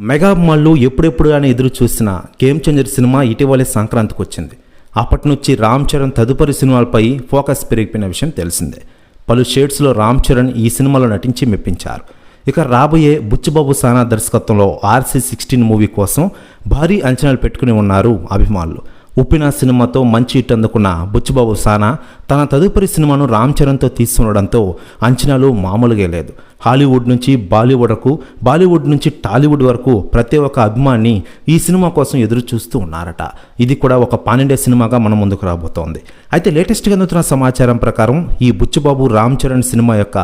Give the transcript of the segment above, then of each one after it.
Mega అభిమానులు ఎప్పుడెప్పుడు అని ఎదురు చూసిన గేమ్ చేంజర్ సినిమా ఇటీవలే సంక్రాంతికి వచ్చింది. అప్పటి నుంచి రామ్ చరణ్ తదుపరి సినిమాలపై ఫోకస్ పెరిగిపోయిన విషయం తెలిసిందే. పలు షేడ్స్లో రామ్ చరణ్ ఈ సినిమాలో నటించి మెప్పించారు. ఇక రాబోయే బుచ్చిబాబు సానా దర్శకత్వంలో ఆర్సీ సిక్స్టీన్ మూవీ కోసం భారీ అంచనాలు పెట్టుకుని ఉన్నారు అభిమానులు. ఉప్పిన సినిమాతో మంచి హిట్ అందుకున్న బుచ్చిబాబు సానా తన తదుపరి సినిమాను రామ్ చరణ్తో తీసుకునడంతో అంచనాలు మామూలుగా లేదు. హాలీవుడ్ నుంచి బాలీవుడ్ వరకు బాలీవుడ్ నుంచి టాలీవుడ్ వరకు ప్రతి ఒక్క అభిమాని ఈ సినిమా కోసం ఎదురు చూస్తూ ఉన్నారట. ఇది కూడా ఒక పానిండే సినిమాగా మన ముందుకు రాబోతోంది. అయితే లేటెస్ట్గా అందుతున్న సమాచారం ప్రకారం ఈ బుచ్చిబాబు రామ్ చరణ్ సినిమా యొక్క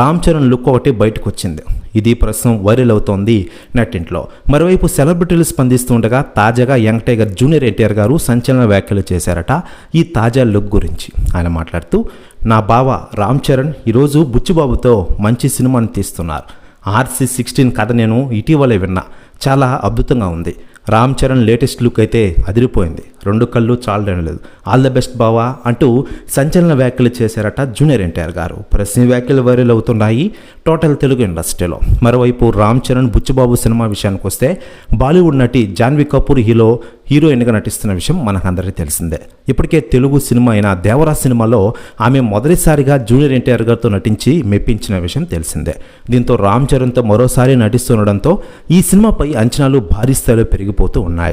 రామ్ చరణ్ లుక్ ఒకటి బయటకు వచ్చింది ఇది ప్రస్తుతం వైరల్ అవుతోంది నెట్టింట్లో. మరోవైపు సెలబ్రిటీలు స్పందిస్తుండగా తాజాగా యంగ్ టైగర్ జూనియర్ ఎన్టీఆర్ గారు సంచలన వ్యాఖ్యలు చేశారట ఈ తాజా లుక్ గురించి. ఆయన మాట్లాడుతూ నా బావ రామ్ చరణ్ ఈరోజు బుచ్చిబాబుతో మంచి సినిమాని తీస్తున్నారు. ఆర్సీ సిక్స్టీన్ కథ నేను ఇటీవలే విన్నా. చాలా అద్భుతంగా ఉంది. రామ్ చరణ్ లేటెస్ట్ లుక్ అయితే అదిరిపోయింది. రెండు కళ్ళు చాలడం లేదు. ఆల్ ద బెస్ట్ బావా అంటూ సంచలన వ్యాఖ్యలు చేశారట జూనియర్ ఎన్టీఆర్ గారు. ప్రశ్న వ్యాఖ్యలు వైరల్ అవుతున్నాయి టోటల్ తెలుగు ఇండస్ట్రీలో. మరోవైపు రామ్ చరణ్ బుచ్చిబాబు సినిమా విషయానికి వస్తే బాలీవుడ్ నటి జాన్వీ కపూర్ హీరో హీరోయిన్గా నటిస్తున్న విషయం మనకందరికీ తెలిసిందే. ఇప్పటికే తెలుగు సినిమా అయిన దేవరా సినిమాలో ఆమె మొదటిసారిగా జూనియర్ ఎన్టీఆర్ గారితో నటించి మెప్పించిన విషయం తెలిసిందే. దీంతో రామ్ చరణ్తో మరోసారి నటిస్తుండడంతో ఈ సినిమాపై అంచనాలు భారీ స్థాయిలో పెరిగిపోతూ ఉన్నాయి.